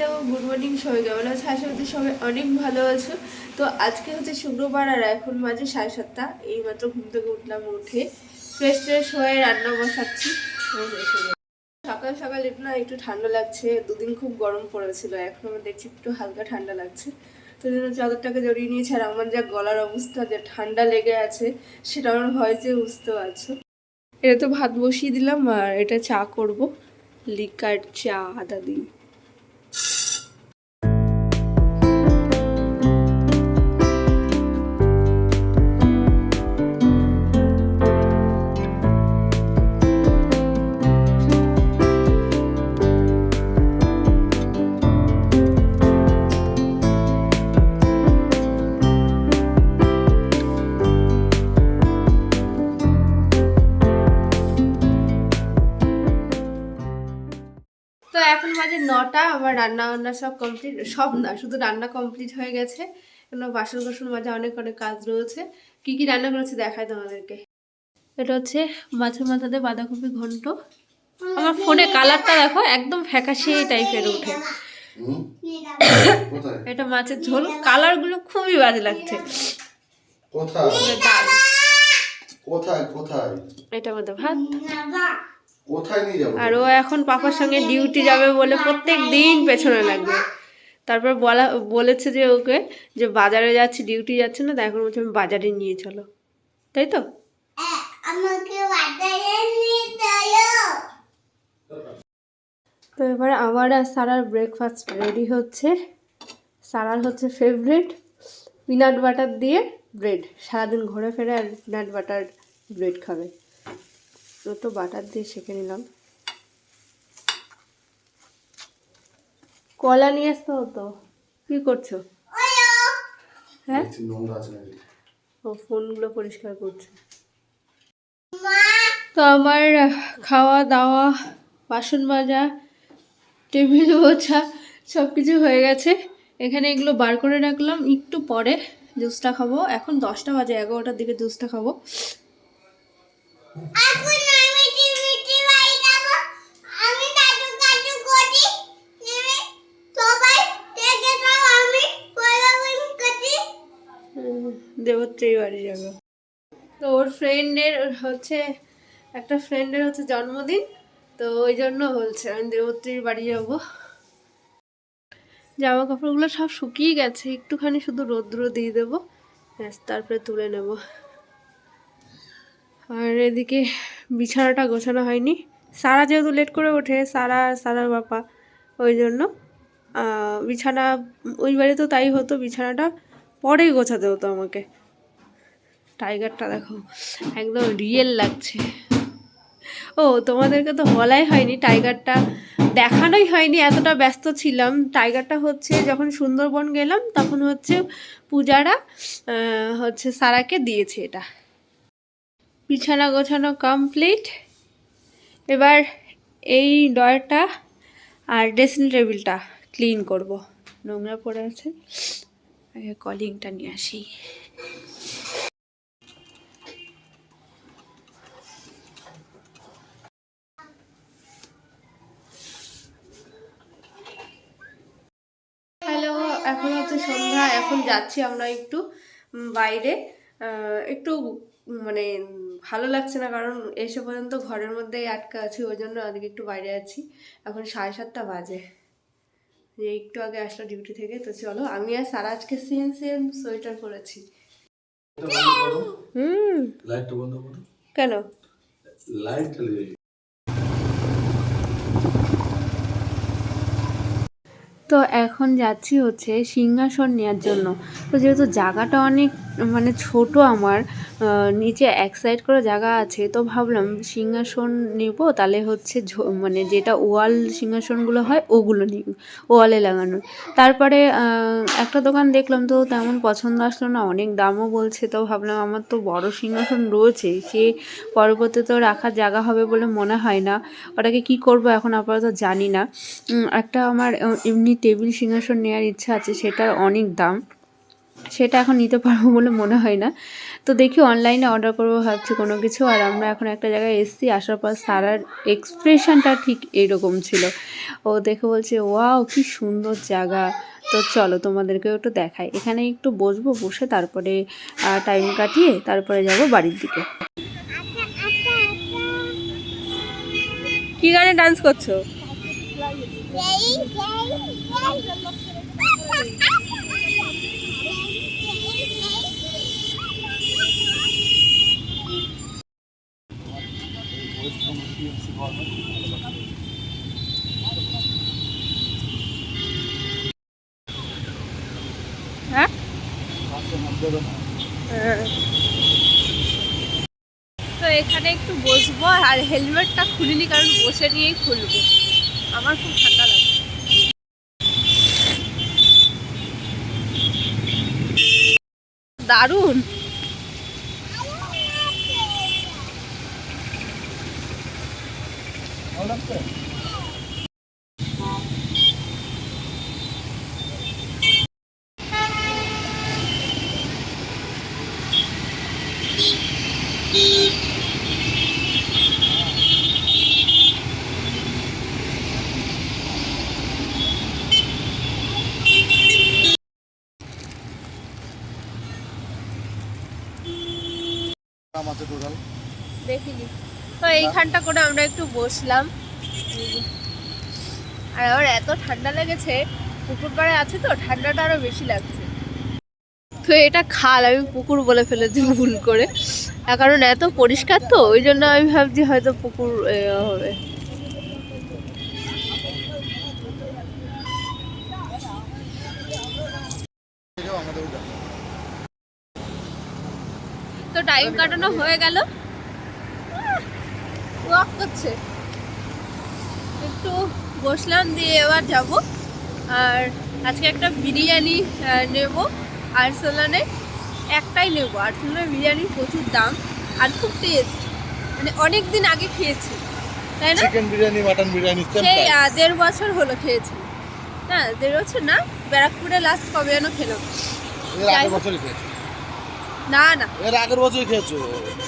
Hello, good morning সবাই, কেমন আছে? আশা করছি সবাই অনেক ভালো আছো। তো আজকে হচ্ছে শুক্রবার আর এখন মাঝে সাড়ে সাতটা। এইমাত্র ঘুম থেকে উঠলাম, উঠে ফ্রেশ ট্রেশ হয়ে রান্না বসাচ্ছি। সকাল সকাল একটু না একটু ঠান্ডা লাগছে, দুদিন খুব গরম পড়েছিল, এখন আমার দেখছি একটু হালকা ঠান্ডা লাগছে। তো জন্য চাদরটাকে জড়িয়ে নিয়েছি আর আমার যা গলার অবস্থা, যে ঠান্ডা লেগে আছে, সেটা আমার ভয়েসে বুঝতে পারছ। এটা তো ভাত বসিয়ে দিলাম আর এটা চা করব। লিকার চা, আদা দিয়ে। তো এখন বাজে নটা আমার রান্না বান্না সব কমপ্লিট সব না শুধু রান্না কমপ্লিট হয়ে গেছে। কেন বাসন কোসন মাঝে অনেক অনেক কাজ রয়েছে। কি কি রান্না করেছি দেখাই তোমাদেরকে। এটা হচ্ছে মাছের মাথাতে বাঁধাকপি ঘন্ট। আমার ফোনে কালারটা দেখো একদম ফ্যাকাশে টাইপের? কোথায়? এটা মাছের ঝোল। কালারগুলো খুবই বাজে লাগছে। কোথায়? কোথায় কোথায়? এটা মধ্যে ভাত। আর ও এখন পাপার সঙ্গে ডিউটি যাবে বলে প্রত্যেক দিন পেছনে লাগবে। তারপর বলা বলেছে যে ওকে যে বাজারে যাচ্ছি ডিউটি যাচ্ছে না তাই এখন বলছে আমি বাজারে নিয়ে চলো। তাই তো? তো এবার আমার আর সারার ব্রেকফাস্ট রেডি হচ্ছে। সারার হচ্ছে ফেভারিট পিনাট বাটার দিয়ে ব্রেড সারাদিন ঘুরে ফেরে আর পিনাট বাটার ব্রেড খাবে। তো তো বাটার দিয়ে শেখে নিলাম। কলা নিয়ে আসতে হতো। কি করছ? হ্যাঁ? ও ফোনগুলো পরিষ্কার করছে। তো আমার খাওয়া দাওয়া বাসন মাজা টেবিল মোছা সব কিছু হয়ে গেছে। এখানে এগুলো বার করে রাখলাম। একটু পরে জুসটা খাব। এখন দশটা বাজে এগারোটার দিকে জুসটা খাব। দেবত্রী বাড়ি যাবে। তো ওর ফ্রেন্ডের হচ্ছে, একটা ফ্রেন্ডের হচ্ছে জন্মদিন, তো ওই জন্য বলছে আমি দেবত্রীর বাড়ি যাব। জামা কাপড়গুলো সব শুকিয়ে গেছে, একটুখানি শুধু রৌদ্র দিয়ে দেবো, ব্যাস, তারপরে তুলে নেব। আর এদিকে বিছানাটা গোছানো হয়নি। সারা যেহেতু লেট করে ওঠে, সারা সারার বাপা। ওই জন্য বিছানা, ওই বাড়িতেও তাই হতো, বিছানাটা পরেই গোছাতে হতো আমাকে। টাইগারটা দেখো, একদম রিয়েল লাগছে। ও, তোমাদেরকে তো বলাই হয়নি টাইগারটা দেখানোই হয়নি, এতটা ব্যস্ত ছিলাম। টাইগারটা হচ্ছে, যখন সুন্দরবন গেলাম, তখন হচ্ছে পূজারা হচ্ছে সারাকে দিয়েছে এটা। বিছানা গোছানো কমপ্লিট এবার এই ডয়ারটা আর ড্রেসিং টেবিলটা ক্লিন করব। নোংরা পড়ে আছে। আগে কলিংটা নিয়ে আসি। হ্যালো এখন হচ্ছে সন্ধ্যা। এখন যাচ্ছি আমরা একটু বাইরে। একটু মানে ভালো লাগছে না কারণ এসে পর্যন্ত ঘরের মধ্যেই আটকা আছি ওই জন্য আজকে একটু বাইরে আছি। এখন সাড়ে সাতটা বাজে। যে একটু আগে আসলো ডিউটি থেকে তো চলো আমি আর সারা আজকে সেম সেম সোয়েটার পরেছি। হুম। লাইটটা বন্ধ করো। কেন? লাইট চলে যাবে তো এখন যাচ্ছি হচ্ছে সিংহাসন নেওয়ার জন্য। তো যেহেতু জায়গাটা অনেক মানে ছোট আমার নিচে এক সাইড করে জায়গা আছে, তো ভাবলাম সিংহাসন নেব, তাহলে হচ্ছে মানে যেটা ওয়াল সিংহাসনগুলো হয় ওগুলো নিই ওয়ালে লাগানো। তারপরে একটা দোকান দেখলাম তো তেমন পছন্দ আসলো না, অনেক দামও বলছে, তো ভাবলাম আমার তো বড় সিংহাসন রয়েছে, সে পরবর্তীতে রাখার জায়গা হবে বলে মনে হয় না, ওটাকে কি করব এখন আপাতত জানি না। একটা আমার, এমনি টেবিল সিংহাসন নেওয়ার ইচ্ছা আছে, সেটার অনেক দাম। সেটা এখন নিতে পারব বলে মনে হয় না। তো দেখি অনলাইনে অর্ডার করব ভাবছি কোনো কিছু। আর আমরা এখন একটা জায়গায় এসেছি আসার পর সারার এক্সপ্রেশনটা ঠিক এরকম ছিল। ও দেখে বলছে ওয়াও কি সুন্দর জায়গা। তো চলো তোমাদেরকেও একটু দেখাই। এখানে একটু বসবো বসে তারপরে টাইম কাটিয়ে তারপরে যাব বাড়ির দিকে। কি গানে ডান্স করছ? হ্যাঁ তো এখানে একটু বসবো আর হেলমেটটা খুলিনি কারণ বসে নিয়েই খুলবো। আমার খুব ঠান্ডা লাগছে দারুণ। দাম আছে টোটাল দেখিনি। তো এইখানটা করে আমরা একটু বসলাম। আর আমার এত ঠান্ডা লেগেছে পুকুর পাড়ে আছে তো, ঠান্ডাটা আরও বেশি লাগছে। তো এটা খাল, আমি পুকুর বলে ফেলেছি ভুল করে। কারণ এত পরিষ্কার তো, ওই জন্য আমি ভাবছি হয়তো পুকুর হবে আমাদের তো টাইম কাটানো হয়ে গেল। ওয়াক করছে। একটু বসলাম দিয়ে এবার যাব। আর আজকে একটা বিরিয়ানি নেব। আর্সেলানে একটাই নেব। আর্সেলানের বিরিয়ানির প্রচুর দাম আর খুব টেস্ট মানে অনেক দিন আগে খেয়েছি। তাই না? চিকেন বিরিয়ানি মাটন বিরিয়ানি সেই দেড় বছর হলো খেয়েছি। না দেড় বছর না ব্যারাকপুরে লাস্ট কবে যেন বছরই খেয়েছো। না না। এর আগের বছরই খেয়েছো।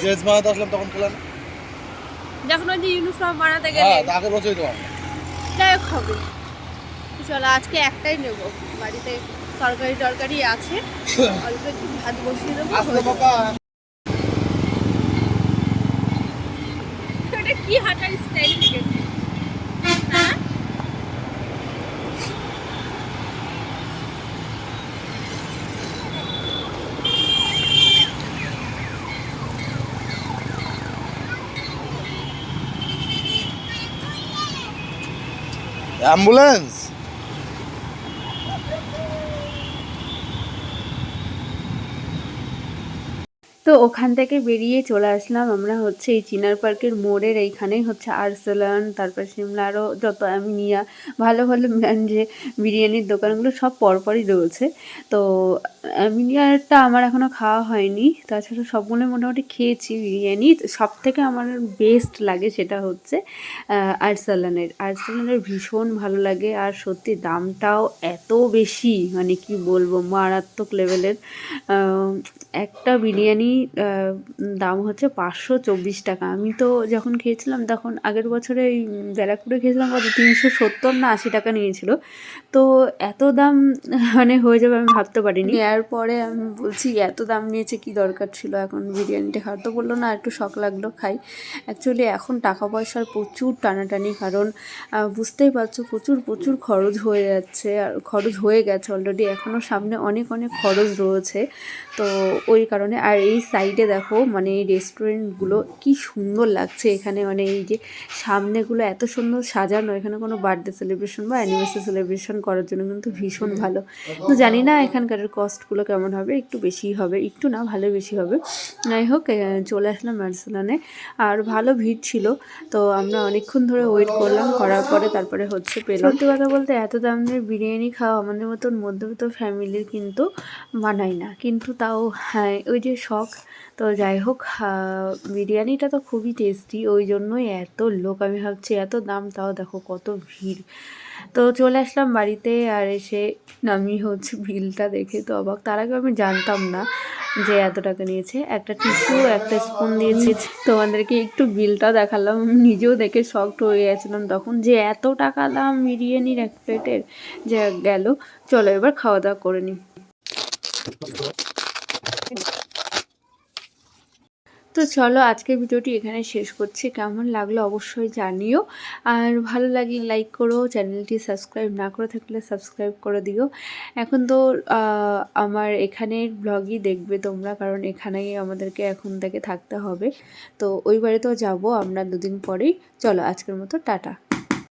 গ্রেজ বানাতে আসলাম তখন খেলাম। যখন ওই যে ইউনিফর্ম বানাতে গেলে। হ্যাঁ আগের বছরই তো যাই হোক হবে। চলো আজকে একটাই নেব। বাড়িতে তরকারি টরকারি আছে। অল্প একটু ভাত বসিয়ে দেবো। বাবা কি হাঁটার স্টাইল অ্যাম্বুলেন্স তো ওখান থেকে বেরিয়ে চলে আসলাম আমরা হচ্ছে এই চিনার পার্কের মোড়ের এইখানেই হচ্ছে আরসালান, তারপর সিমলা আরও যত আমিনিয়া ভালো ভালো ব্র্যান্ডে বিরিয়ানির দোকানগুলো সব পরপরই রয়েছে। তো আমিনিয়ারটা আমার এখনও খাওয়া হয়নি। তাছাড়া সবগুলো মোটামুটি খেয়েছি বিরিয়ানি। সব থেকে আমার বেস্ট লাগে সেটা হচ্ছে আরসালানের। আরসালানের ভীষণ ভালো লাগে আর সত্যি দামটাও এত বেশি মানে কি বলব, মারাত্মক লেভেলের একটা বিরিয়ানি দাম হচ্ছে পাঁচশো চব্বিশ টাকা। আমি তো যখন খেয়েছিলাম তখন আগের বছরে এই ব্যারাকপুরে খেয়েছিলাম, কত, তিনশো সত্তর না আশি টাকা নিয়েছিল। তো এত দাম মানে হয়ে যাবে আমি ভাবতে পারিনি। এরপরে আমি বলছি, এত দাম নিয়েছে, কি দরকার ছিল? এখন বিরিয়ানিটা খাওয়ার তো বলল না, একটু শখ লাগল, খাই। অ্যাকচুয়ালি এখন টাকা পয়সার প্রচুর টানাটানি, কারণ বুঝতেই পারছ, প্রচুর প্রচুর খরচ হয়ে যাচ্ছে, আর খরচ হয়ে গেছে অলরেডি এখনও সামনে অনেক অনেক খরচ রয়েছে। তো ওই কারণে, আর এই সাইডে দেখো মানে এই রেস্টুরেন্টগুলো কি সুন্দর লাগছে এখানে। মানে এই যে সামনেগুলো এত সুন্দর সাজানো এখানে কোনো বার্থডে সেলিব্রেশন বা অ্যানিভার্সারি সেলিব্রেশন করার জন্য কিন্তু ভীষণ ভালো। তো জানি না এখানকার কস্টগুলো কেমন হবে একটু বেশি হবে একটু না ভালো বেশি হবে। যাই হোক চলে আসলাম মার্সেলানে আর ভালো ভিড় ছিল তো আমরা অনেকক্ষণ ধরে ওয়েট করলাম করার পরে তারপরে হচ্ছে পেলাম। সত্যি কথা বলতে এত দামের বিরিয়ানি খাওয়া আমাদের মতন মধ্যবিত্ত ফ্যামিলির কিন্তু মানায় না। কিন্তু তাও হ্যাঁ ওই যে শখ তো যাই হোক বিরিয়ানিটা তো খুবই টেস্টি ওই জন্যই এত লোক। আমি ভাবছি এত দাম, তাও দেখো কত ভিড়। তো চলে আসলাম বাড়িতে আর এসে আমি হচ্ছে বিলটা দেখে তো অবাক। তার আগে আমি জানতাম না যে এত টাকা নিয়েছে। একটা টিস্যু একটা স্পুন দিয়েছে। তোমাদেরকে একটু বিলটা দেখালাম। নিজেও দেখে শক্ট হয়ে গেছিলাম তখন যে এত টাকা দাম বিরিয়ানির এক প্লেটের যে গেল। চলো এবার খাওয়া দাওয়া করে নিই তো চলো আজকের ভিডিওটি এখানে শেষ করছি। কেমন লাগল অবশ্যই জানিও। আর ভালো লাগলে লাইক করো, চ্যানেলটি সাবস্ক্রাইব না করে থাকলে সাবস্ক্রাইব করে দিও। এখন তো আমার এখানের ব্লগই দেখবে তোমরা, কারণ এখানেই আমাদেরকে এখন থেকে থাকতে হবে। তো ওইবারে তো যাব আমরা দুদিন পরেই। চলো আজকের মতো, টাটা।